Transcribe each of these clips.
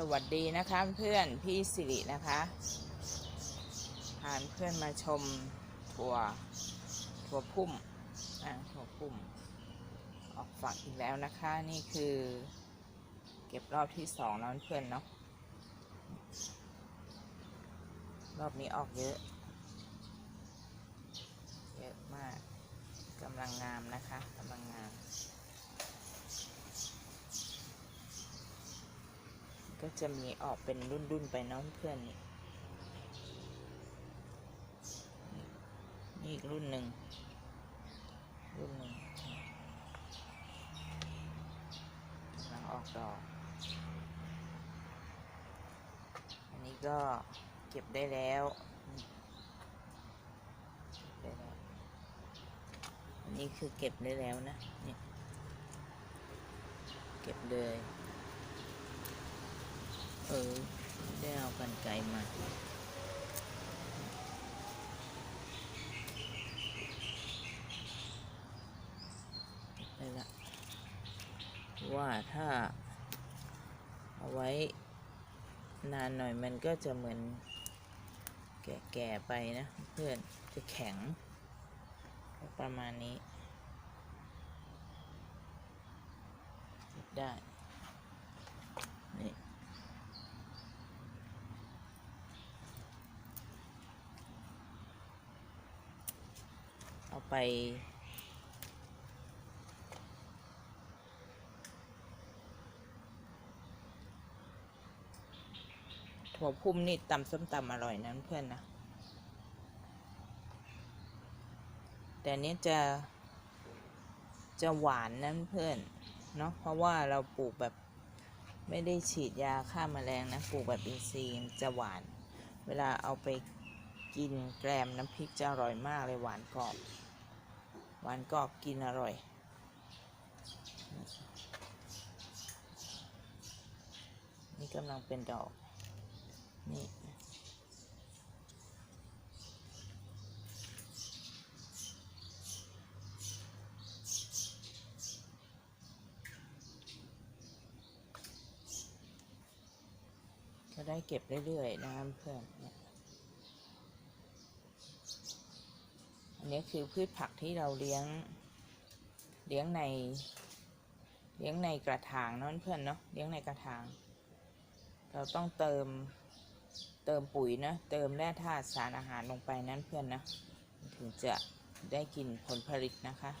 สวัสดีนะคะเพื่อนพี่สิรินะคะพาเพื่อนมาชมถั่วถั่วพุ่มอะถั่วพุ่ม ออกฝักอีกแล้วนะคะ นี่คือ เก็บรอบที่สองแล้วเพื่อนเนาะรอบนี้ออกเยอะ เยอะมากกำลังงามนะคะกำลังงาม ก็จะมีออกเป็นรุ่นๆไปน้องเพื่อนนี่นี่อีกรุ่นหนึ่งรุ่นหนึ่งกำลังออกดอก อันนี้ก็เก็บได้แล้วนนี้คือเก็บได้แล้วนะนี่เก็บเลย เออได้เอากันไกลมาไปละว่าถ้า เอาไว้นานหน่อยมันก็จะเหมือน แก่ๆไปนะ เพื่อนจะแข็ง ประมาณนี้ ได้ เอาไป ถั่วพุ่มนี่ตำส้มตำอร่อยนะเพื่อนนะ แต่นี้จะ จะหวานนะเพื่อนเนาะเพราะว่าเราปลูกแบบไม่ได้ฉีดยาฆ่าแมลงนะปลูกแบบอินทรีย์จะหวาน เวลาเอาไปกินแกล้มน้ำพริกจะอร่อยมากเลยหวานกรอบ หวานกรอบกินอร่อย นี่กำลังเป็นดอก นี่ก็ได้เก็บเรื่อยๆนะเพื่อนเนี่ย นี้คือพืชผักที่เราเลี้ยง เลี้ยงใน เลี้ยงในกระถางนั่นเพื่อนเนาะ เลี้ยงในกระถาง เราต้องเติม เติมปุ๋ยนะ เติมแร่ธาตุสารอาหารลงไปนั้นเพื่อนนะ ถึงจะได้กินผลผลิตนะคะ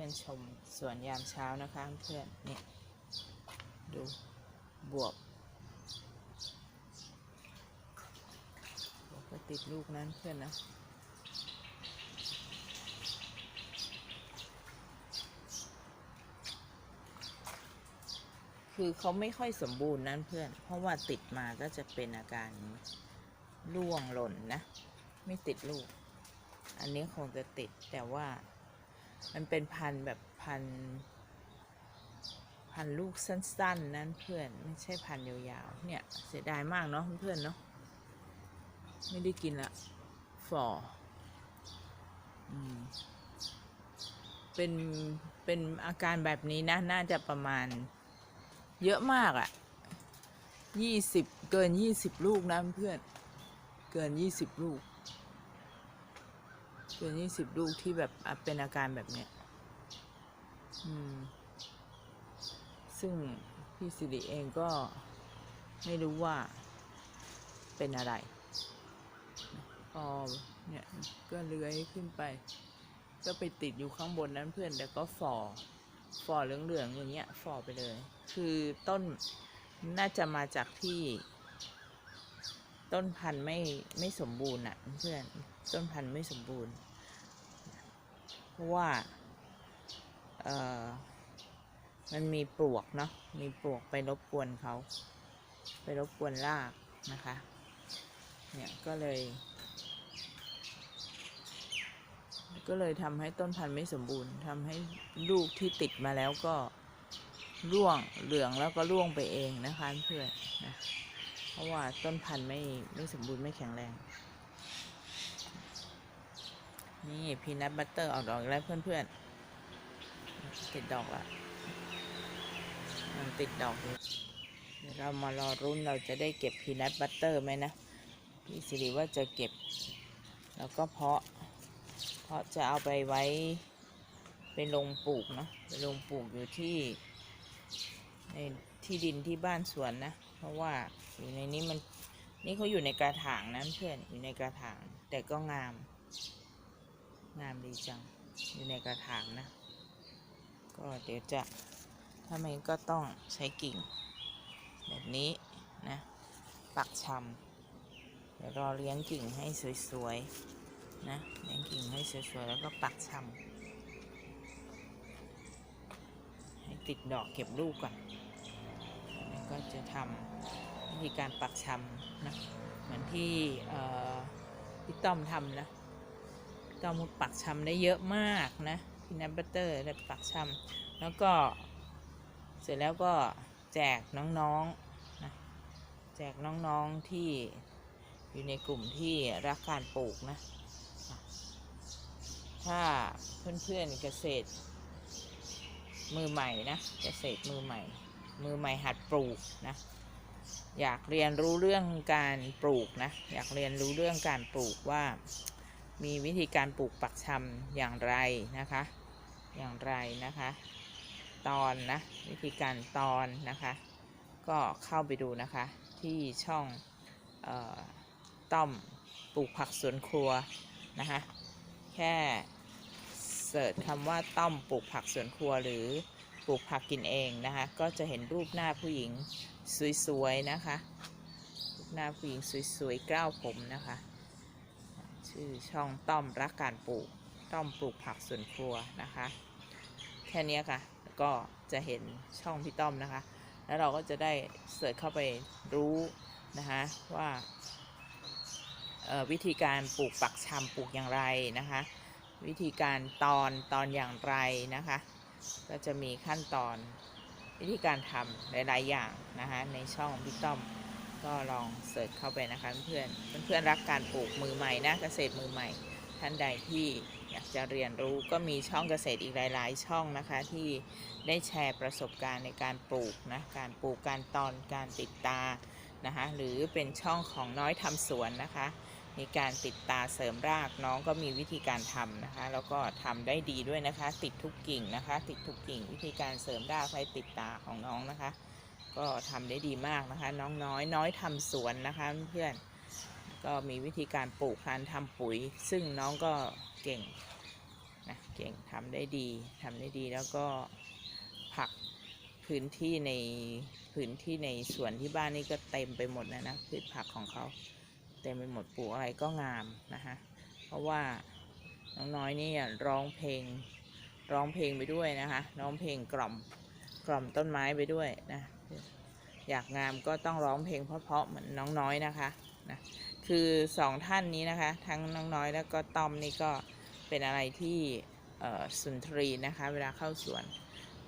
พื่อนชมสวนยามเช้านะคะเพื่อนนี่ดูบวบบวบก็ติดลูกนั้นเพื่อนนะคือเขาไม่ค่อยสมบูรณ์นั้นเพื่อน เพราะว่าติดมาก็จะเป็นอาการร่วงหล่นนะ ไม่ติดลูก อันนี้คงจะติดแต่ว่า มันเป็นพันแบบพัน พันลูกสั้น ๆ นั้นเพื่อนไม่ใช่พันยาวๆ เนี่ย เสียดายมากเนาะเพื่อนเนาะไม่ได้กินละฝ่ออืมเป็นเป็นอาการแบบนี้นะ น่าจะประมาณ เยอะมากอะ่ะยี่สิบเกินยี่สิบลูกนะเพื่อน เกินยี่สิบลูก เกินยี่สิบลูกที่แบบเป็นอาการแบบเนี้ย อืม ซึ่งพี่สิริเองก็ไม่รู้ว่าเป็นอะไรพอเนี่ยก็เลื้อยขึ้นไป ก็ไปติดอยู่ข้างบนนั้นเพื่อนแต่ก็ฝ่อฝ่อเหลืองๆอย่างเงี้ยฝ่อไปเลย คือต้นน่าจะมาจากที่ ต้นพันธุ์ไม่ไม่สมบูรณ์อะเพื่อนต้นพันธุ์ไม่สมบูรณ์ ราะว่าเออมันมีปลวกเนาะมีปลวกไปรบกวนเขา ไปรบกวนรากนะคะ เนี่ยก็เลย ก็เลยทำให้ต้นพันธุ์ไม่สมบูรณ์ทำให้ลูกที่ติดมาแล้วก็ร่วงเหลืองแล้วก็ร่วงไปเองนะคะเพื่อนนะเพราะว่าต้นพันธุ์ไม่ไม่สมบูรณ์ไม่แข็งแรง นี่พีนัทบัตเตอร์ออกดอกแล้วเพื่อนๆ ติดดอกละมันติดดอกเดี๋ยวเรามารอรุ้นเราจะได้เก็บพีนัทบัตเตอร์ไหมนะพี่สิริว่าจะเก็บ แล้วก็เพาะ เพาะจะเอาไปไว้ไปลงปลูกเนาะไปลงปลูกอยู่ที่ ในที่ดินที่บ้านสวนนะ เพราะว่าอยู่ในนี้มันนี่เขาอยู่ในกระถางนะเพื่อนอยู่ในกระถางแต่ก็งาม งามดีจัง อยู่ในกระถางนะ ก็เดี๋ยวจะถ้าไม่ก็ต้องใช้กิ่ง แบบนี้นะ ปักชำเดี๋ยวรอเลี้ยงกิ่งให้สวยๆนะ เลี้ยงกิ่งให้สวยๆ แล้วก็ปักชำให้ติดดอกเก็บลูกก่อนแล้วก็จะทำวิธีการปักชำนะ เหมือนที่พี่ต้อมทำนะ ต้อมปักชำได้เยอะมากนะพี่นัทบัตเตอร์ได้ปักชำแล้วก็เสร็จแล้วก็แจกน้องๆนะแจกน้องๆที่อยู่ในกลุ่มที่รักการปลูกนะ ถ้าเพื่อนๆเกษตร มือใหม่นะ เกษตรมือใหม่ มือใหม่หัดปลูกนะ อยากเรียนรู้เรื่องการปลูกนะ อยากเรียนรู้เรื่องการปลูกว่า มีวิธีการปลูกปักชำอย่างไรนะคะ อย่างไรนะคะ ตอนนะ วิธีการตอนนะคะ ก็เข้าไปดูนะคะ ที่ช่องออต้อมปลูกผักสวนครัวนะคะ แค่เสิร์ชคำว่าต้อมปลูกผักสวนครัวหรือปลูกผักกินเองนะคะ ก็จะเห็นรูปหน้าผู้หญิงสวยๆนะคะ รูปหน้าผู้หญิงสวยๆกล้าวผมนะคะ ชื่อช่องต้อมรักการปลูก ต้อมปลูกผักสวนครัวนะคะ แค่นี้ค่ะ ก็จะเห็นช่องพี่ต้อมนะคะ แล้วเราก็จะได้เสิร์ชเข้าไปรู้นะคะว่าวิธีการปลูกปักชำปลูกอย่างไรนะคะ วิธีการตอนตอนอย่างไรนะคะ ก็จะมีขั้นตอนวิธีการทำหลาย ๆ อย่างนะคะในช่องพี่ต้อม ก็ลองเสิร์ชเข้าไปนะคะเพื่อนเพื่อนรักการปลูกมือใหม่นะเกษตรมือใหม่ ท่านใดที่อยากจะเรียนรู้ก็มีช่องเกษตรอีกหลาย ๆ ช่องนะคะที่ได้แชร์ประสบการณ์ในการปลูกนะการปลูกการตอนการติดตานะคะหรือเป็นช่องของน้อยทำสวนนะคะมีการติดตาเสริมรากน้องก็มีวิธีการทำนะคะ แล้วก็ทำได้ดีด้วยนะคะ ติดทุกกิ่งนะคะ ติดทุกกิ่งวิธีการเสริมรากให้ติดตาของน้องนะคะ ก็ทำได้ดีมากนะคะ น้องน้อยน้อยทำสวนนะคะเพื่อนก็มีวิธีการปลูกการทำปุ๋ย ซึ่งน้องก็เก่งนะเก่งทำได้ดีทำได้ดีแล้วก็ผักพื้นที่ในพื้นที่ในสวนที่บ้านนี่ก็เต็มไปหมดนะนะพืชผักของเขาเต็มไปหมดปลูกอะไรก็งามนะคะเพราะว่าน้องน้อยนี่ร้องเพลงร้องเพลงไปด้วยนะคะร้องเพลงกล่อมกล่อมต้นไม้ไปด้วยนะ อยากงามก็ต้องร้องเพลงเพราะๆเหมือนน้องน้อยนะคะนะคือสองท่านนี้นะคะ ทั้งน้องน้อยแล้วก็ต้อมนี่ก็เป็นอะไรที่สุนทรีนะคะ เวลาเข้าสวน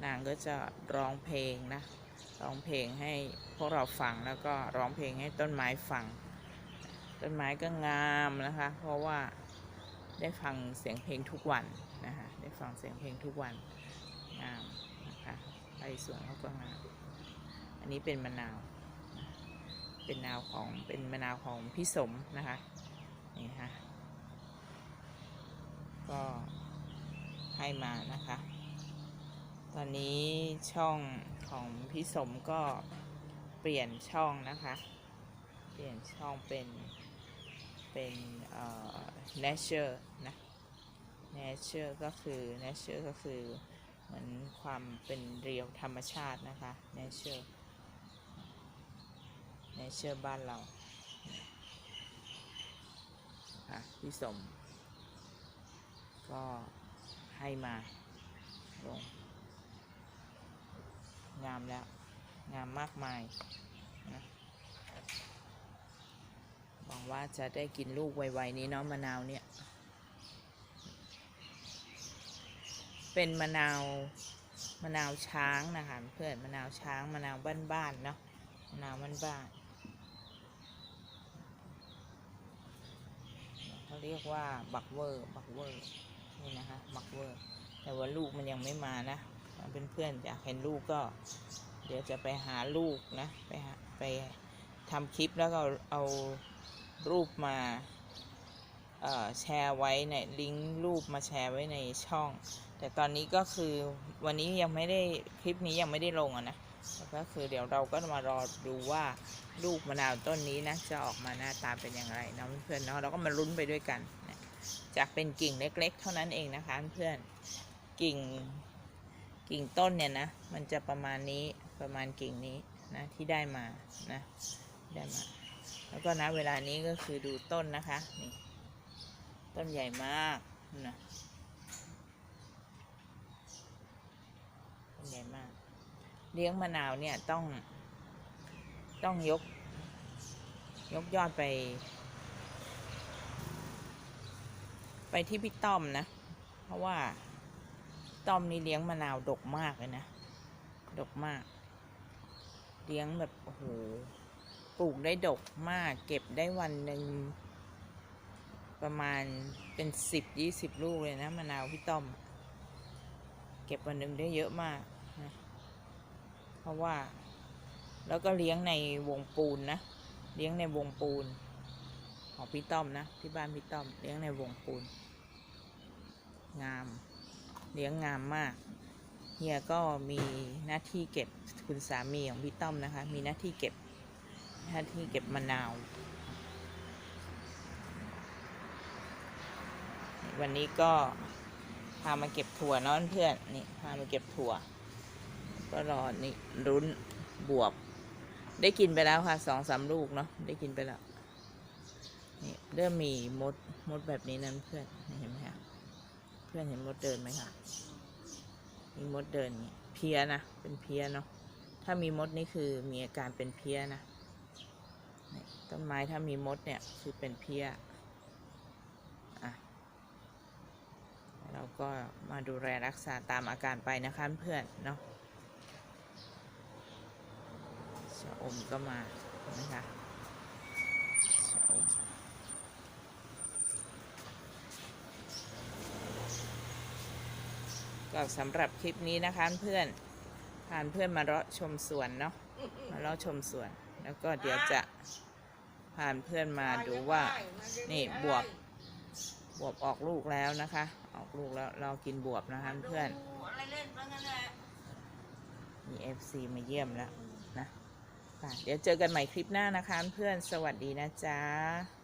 นางก็จะร้องเพลงนะร้องเพลงให้พวกเราฟังแล้วก็ร้องเพลงให้ต้นไม้ฟัง ต้นไม้ก็งามนะคะ เพราะว่าได้ฟังเสียงเพลงทุกวันนะคะได้ฟังเสียงเพลงทุกวันงามนะคะไปสวนเขาก็งาม อันนี้เป็นมะนาว เป็นนาวของเป็นมะนาวของพี่สมนะคะนี่ฮะก็ให้มานะคะ ตอนนี้ช่องของพี่สมก็เปลี่ยนช่องนะคะ เปลี่ยนช่องเป็นเป็นเอ่อ nature นะ nature ก็คือ nature ก็คือเหมือนความเป็นเรียวธรรมชาตินะคะ nature nature บ้านเราค่ะพี่สม ก็ให้มาลง งามแล้ว งามมากมายนะหวังว่าจะได้กินลูกไวๆนี้เนาะมะนาวเนี่ย เป็นมะนาวมะนาวช้างนะคะเพื่อนมะนาวช้างมะนาวบ้านๆเนาะมะนาวบ้านๆ เขาเรียกว่าบักเวอร์บักเวอร์นี่นะคะบักเวอร์ แต่ว่าลูกมันยังไม่มานะเป็นเพื่อนอยากเห็นลูกก็ เดี๋ยวจะไปหาลูกนะ ไปหาไปทำคลิปแล้วก็เอาเอารูปมาแชร์ไว้ในลิงก์รูปมาแชร์ไว้ในช่อง แต่ตอนนี้ก็คือวันนี้ยังไม่ได้คลิปนี้ยังไม่ได้ลงอะนะ ก็คือเดี๋ยวเราก็มารอดูว่าลูกมะนาวต้นนี้นะจะออกมาหน้าตาเป็นอย่างไรนะเพื่อนๆเนาะเราก็มาลุ้นไปด้วยกันนะจากเป็นกิ่งเล็ก ๆ เท่านั้นเองนะคะเพื่อนกิ่งกิ่งต้นเนี่ยนะมันจะประมาณนี้ประมาณกิ่งนี้นะที่ได้มานะได้มา แล้วก็นะเวลานี้ก็คือดูต้นนะคะนี่ต้นใหญ่มากนะต้นใหญ่มาก เลี้ยงมะนาวเนี่ยต้อง ต้องยก ยกยอดไป ไปที่พี่ต้อมนะ เพราะว่าต้อมนี่เลี้ยงมะนาวดกมากเลยนะ ดกมาก เลี้ยงแบบโอ้โหปลูกได้ดกมาก เก็บได้วันหนึ่งประมาณเป็นสิบยี่สิบลูกเลยนะมะนาวพี่ต้อม เก็บวันหนึ่งได้เยอะมาก เพราะว่า แล้วก็เลี้ยงในวงปูนนะ เลี้ยงในวงปูน ของพี่ต้อมนะ ที่บ้านพี่ต้อม เลี้ยงในวงปูน งาม เลี้ยงงามมาก เฮียก็มีหน้าที่เก็บคุณสามีของพี่ต้อมนะคะ มีหน้าที่เก็บ หน้าที่เก็บมะนาว วันนี้ก็พามาเก็บถั่วเนอะเพื่อนนี่พามาเก็บถั่ว ก็รอนี่รุ้นบวบ ได้กินไปแล้วค่ะสองสามลูกเนาะได้กินไปแล้วนี่เริ่มมีมดมดแบบนี้นั้นเพื่อนเห็นไหมคะเพื่อนเห็นมดเดินไหมคะมีมดเดินนี่เพี้ยนะเป็นเพี้ยเนาะถ้ามีมดนี่คือมีอาการเป็นเพี้ยนะต้นไม้ถ้ามีมดเนี่ยคือเป็นเพี้ยอะเราก็มาดูแลรักษาตามอาการไปนะคะเพื่อนเนาะ ชะ อมก็มานะคะก็สำหรับคลิปนี้นะคะเพื่อนพานเพื่อนมาเลาะชมสวนเนาะมาเลาะชมสวน แล้วก็เดี๋ยวจะพานเพื่อนมาดูว่า นี่บวบบวบออกลูกแล้วนะคะ ออกลูกแล้วเรากินบวบนะคะเพื่อนอะไรเล่นบ้างนั่นแหละมี FC มาเยี่ยมแล้ว เดี๋ยวเจอกันใหม่คลิปหน้านะคะเพื่อนสวัสดีนะจ๊ะ